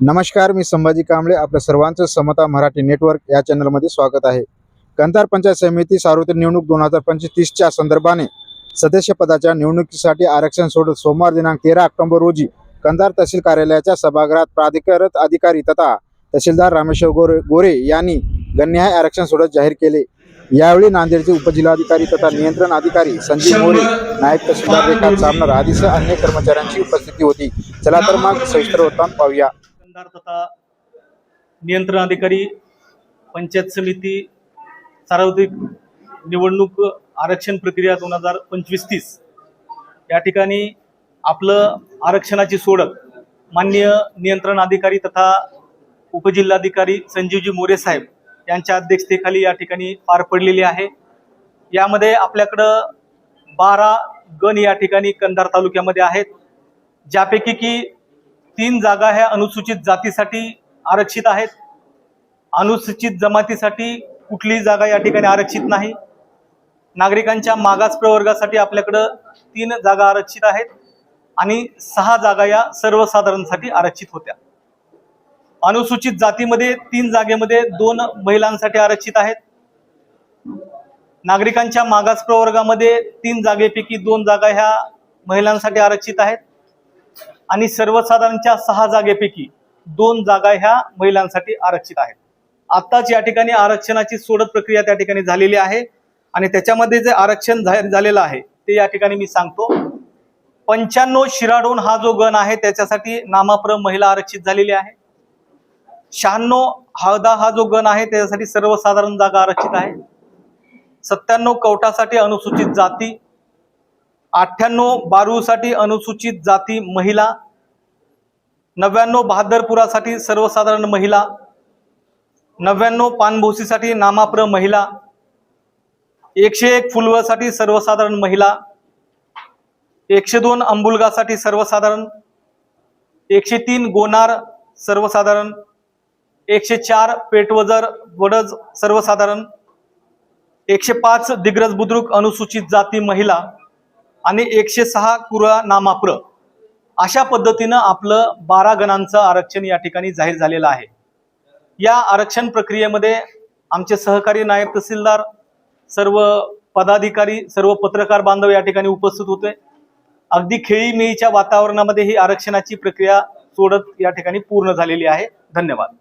नमस्कार मी संभाजी कांबळे. आपल्या सर्वांचं समता मराठी नेटवर्क या चॅनलमध्ये स्वागत आहे. कंधार पंचायत समिती सार्वत्रिक निवडणूक दोन हजार पंचवीसच्या संदर्भाने सदस्यपदाच्या निवडणुकीसाठी आरक्षण सोडत सोमवार दिनांक तेरा ऑक्टोबर रोजी कंधार तहसील कार्यालयाच्या सभागृहात प्राधिकारत अधिकारी तथा तहसीलदार रामेश्वर गोरे गोरे यांनी गणनीय आरक्षण सोडत जाहीर केले. यावेळी नांदेडचे उपजिल्हाधिकारी तथा नियंत्रण अधिकारी संजीव मोरे नायब तहसीलदार रेखा चामनर आदीसह अन्य कर्मचाऱ्यांची उपस्थिती होती. चला तर मग सविस्तर वृत्तांत पाहूया. कंधार तथा नियंत्रण अधिकारी पंचायत समिती सार्वत्रिक निवडणूक आरक्षण प्रक्रिया दोन हजार पंचवीस तीस या ठिकाणी आपलं आरक्षणाची सोडत मान्य नियंत्रण अधिकारी तथा उपजिल्हाधिकारी संजीवजी मोरे साहेब यांच्या अध्यक्षतेखाली या ठिकाणी पार पडलेली आहे. यामध्ये आपल्याकडं बारा गण या ठिकाणी कंधार तालुक्यामध्ये आहेत. ज्यापैकी की तीन जागा ह्या अनुसूचित जातीसाठी आरक्षित आहेत. अनुसूचित जमातीसाठी कुठलीही जागा या ठिकाणी आरक्षित नाही. नागरिकांच्या मागास प्रवर्गासाठी आपल्याकडं तीन जागा आरक्षित आहेत आणि सहा जागा या सर्वसाधारणसाठी आरक्षित होत्या. अनुसूचित जातीमध्ये तीन जागेमध्ये दोन महिलांसाठी आरक्षित आहेत. नागरिकांच्या मागास प्रवर्गामध्ये तीन जागेपैकी दोन जागा ह्या महिलांसाठी आरक्षित आहेत. आणि सर्वसाधारणच्या सहा जागेपैकी दोन जागा ह्या महिलांसाठी आरक्षित आहेत. आत्ताच या ठिकाणी आरक्षणाची सोडत प्रक्रिया त्या ठिकाणी झालेली आहे आणि त्याच्यामध्ये जे आरक्षण झालेलं आहे ते या ठिकाणी मी सांगतो. पंच्याण्णव शिराडोन हा जो गण आहे त्याच्यासाठी नामाप्रम महिला आरक्षित झालेली आहे. शहाण्णव हळदा हा जो गण आहे त्याच्यासाठी सर्वसाधारण जागा आरक्षित आहे. सत्त्याण्णव कवटासाठी अनुसूचित जाती. अठ्ठ्याण्णव बारूसाठी अनुसूचित जाती महिला. नव्याण्णव बहादरपुरासाठी सर्वसाधारण महिला नव्याण्णव पानभोसीसाठी नामाप्र महिला एकशे एक फुलवळसाठी सर्वसाधारण महिला एकशे दोन अंबुलगासाठी सर्वसाधारण एकशे तीन गोनार सर्वसाधारण एकशे चार पेटवजर वडज सर्वसाधारण एकशे पाच दिग्रज बुद्रुक अनुसूचित जाती महिला आणि एकशे सहा कुरा नामाप्र. अशा पद्धतीनं आपलं बारा गणांचं आरक्षण या ठिकाणी जाहीर झालेलं आहे. या आरक्षण प्रक्रियेमध्ये आमचे सहकारी नायब तहसीलदार सर्व पदाधिकारी सर्व पत्रकार बांधव या ठिकाणी उपस्थित होते. अगदी खेळीमेळीच्या वातावरणामध्ये ही आरक्षणाची प्रक्रिया सोडत या ठिकाणी पूर्ण झालेली आहे. धन्यवाद.